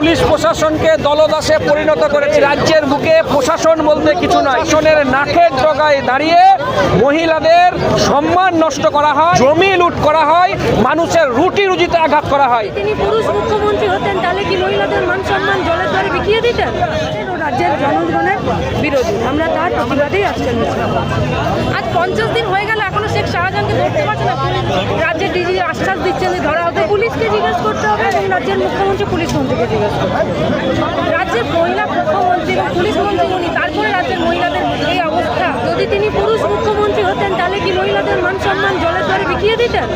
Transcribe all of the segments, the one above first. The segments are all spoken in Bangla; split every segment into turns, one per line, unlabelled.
পুলিশ প্রশাসনকে দলদাসে পরিণত করেছে। রাজ্যের বুকে প্রশাসন বলতে কিছু নয় প্রশাসনের নাকের জগায় দাঁড়িয়ে মহিলাদের সম্মান নষ্ট করা হয়, জমি লুট করা হয়, মানুষের রুটি রুজিতে আঘাত করা হয়।
তিনি পুরুষ মুখ্যমন্ত্রী হতেন, তাহলে কি মহিলাদের মান সম্মান জলের দ্বারে বিকিয়ে দিতেন? রাজ্যের জনগণের বিরোধী। আমরা তার প্রতিবাদেই আজকে আজ পঞ্চাশ দিন হয়ে গেল, এখনও শেখ শাহজাহানকে ধরতে পারছে না রাজ্যের ডিজি আশ্বাস দিচ্ছেন ধরা হবে পুলিশকে জিজ্ঞেস হবে এবং রাজ্যের মুখ্যমন্ত্রী পুলিশ মন্ত্রীকে জিজ্ঞেস করতে রাজ্যের মহিলা মুখ্যমন্ত্রী এবং পুলিশ মন্ত্রী উনি, তারপরে রাজ্যের মহিলাদের এই অবস্থা। যদি তিনি পুরুষ মুখ্যমন্ত্রী হতেন, তাহলে কি মহিলাদের মান সম্মান জলের দ্বারে বিকিয়ে দিতেন?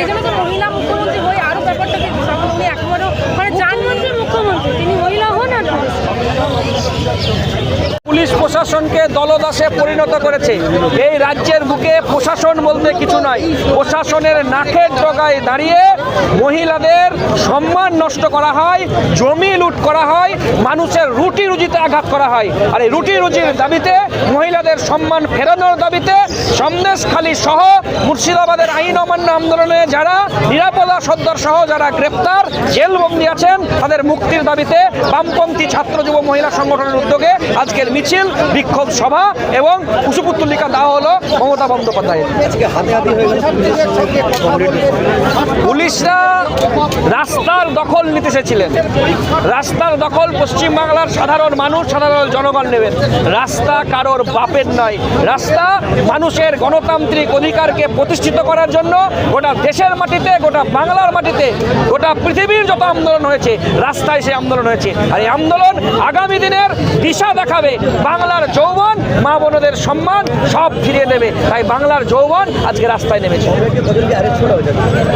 এই জন্য তো মহিলা মুখ্যমন্ত্রী হয়ে আরও ব্যাপারটাকে উনি একবারও মানে চার মন্ত্রীর মুখ্যমন্ত্রী, তিনি মহিলা হন আর
পুলিশ প্রশাসনকে দলদাসে পরিণত করেছে। এই রাজ্যের বুকে প্রশাসন বলতে কিছু নয় প্রশাসনের নাকের জগায় দাঁড়িয়ে মহিলাদের সম্মান নষ্ট করা হয় জমি লুট করা হয় মানুষের রুটি রুজিতে আঘাত করা হয়। আর এই রুটি রুজির দাবিতে মহিলাদের সম্মান ফেরানোর দাবিতে সন্দেশখালী সহ মুর্শিদাবাদের আইন অমান্য আন্দোলনে যারা নিরাপদা সর্দার সহ যারা গ্রেপ্তার জেলবন্দি আছেন তাদের মুক্তির দাবিতে বামপন্থী ছাত্র যুব মহিলা সংগঠনের উদ্যোগে আজকের মিছিল বিক্ষোভ সভা এবং কুশপুত্তলিকা দেওয়া হলো মমতা বন্দ্যোপাধ্যায়ের।
আজকে পুলিশরা
রাস্তার দখল নিতে এসেছিলেন। রাস্তার দখল পশ্চিমবাংলার সাধারণ মানুষ, সাধারণ জনগণ নেবেন। রাস্তা কারোর বাপের নয়। রাস্তা মানুষের গণতান্ত্রিক অধিকারকে প্রতিষ্ঠিত করার জন্য গোটা দেশের মাটিতে, গোটা বাংলার মাটিতে, গোটা পৃথিবীর যত আন্দোলন হয়েছে, রাস্তায় সেই আন্দোলন হয়েছে। আর এই আন্দোলন আগামী দিনের দিশা দেখাবে। বাংলার যৌবন মা বোনদের সম্মান সব ফিরিয়ে দেবে। তাই বাংলার যৌবন আজকে রাস্তায় নেমেছে।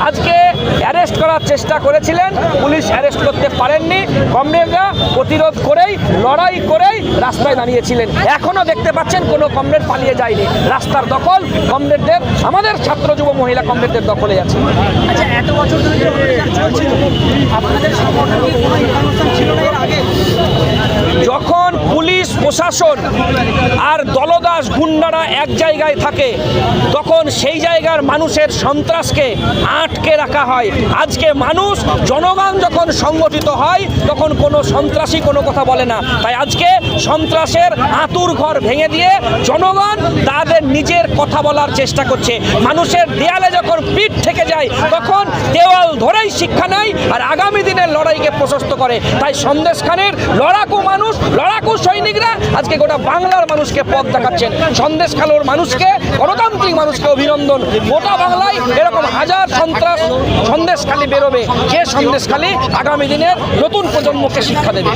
আজকে অ্যারেস্ট করার চেষ্টা করেছিলেন। পুলিশ অ্যারেস্ট করতে পারেননি। কমরেডরা প্রতিরোধ করেই, লড়াই করেই রাস্তায় দাঁড়িয়েছিলেন। এখনও দেখতে পাচ্ছেন কোনো কমরেড পালিয়ে যায়নি। রাস্তার দখল কমরেডদের, আমাদের ছাত্র যুব মহিলা কমরেডদের দখলে আছে।
আচ্ছা এত বছর ধরে আপনাদের ছিল না এর আগে?
প্রশাসন আর দলদাস গুন্ডারা এক জায়গায় থাকে, তখন সেই জায়গার মানুষের সন্ত্রাসকে আটকে রাখা হয়। আজকে মানুষ, জনগণ যখন সংগঠিত হয়, তখন কোনো সন্ত্রাসী কোনো কথা বলে না। তাই আজকে সন্ত্রাসের আতুর ঘর ভেঙে দিয়ে জনগণ তাদের নিজের কথা বলার চেষ্টা করছে। মানুষের দেয়ালে যখন পিঠ থেকে যায়, তখন দেওয়াল ধরেই শিক্ষা নেয় আর আগামী দিনের লড়াইকে প্রশস্ত করে। তাই সন্দেশ খানের লড়াকু মানুষ, লড়াকু সৈনিকরা আজকে গোটা বাংলার মানুষকে পথ দেখাচ্ছেন। সন্দেশখালোর মানুষকে, গণতান্ত্রিক মানুষকে অভিনন্দন। গোটা বাংলায় এরকম হাজার সন্ত্রাস সন্দেশখালী বেরোবে। যে সন্দেশখালী? আগামী দিনের নতুন প্রজন্মকে শিক্ষা দেবে।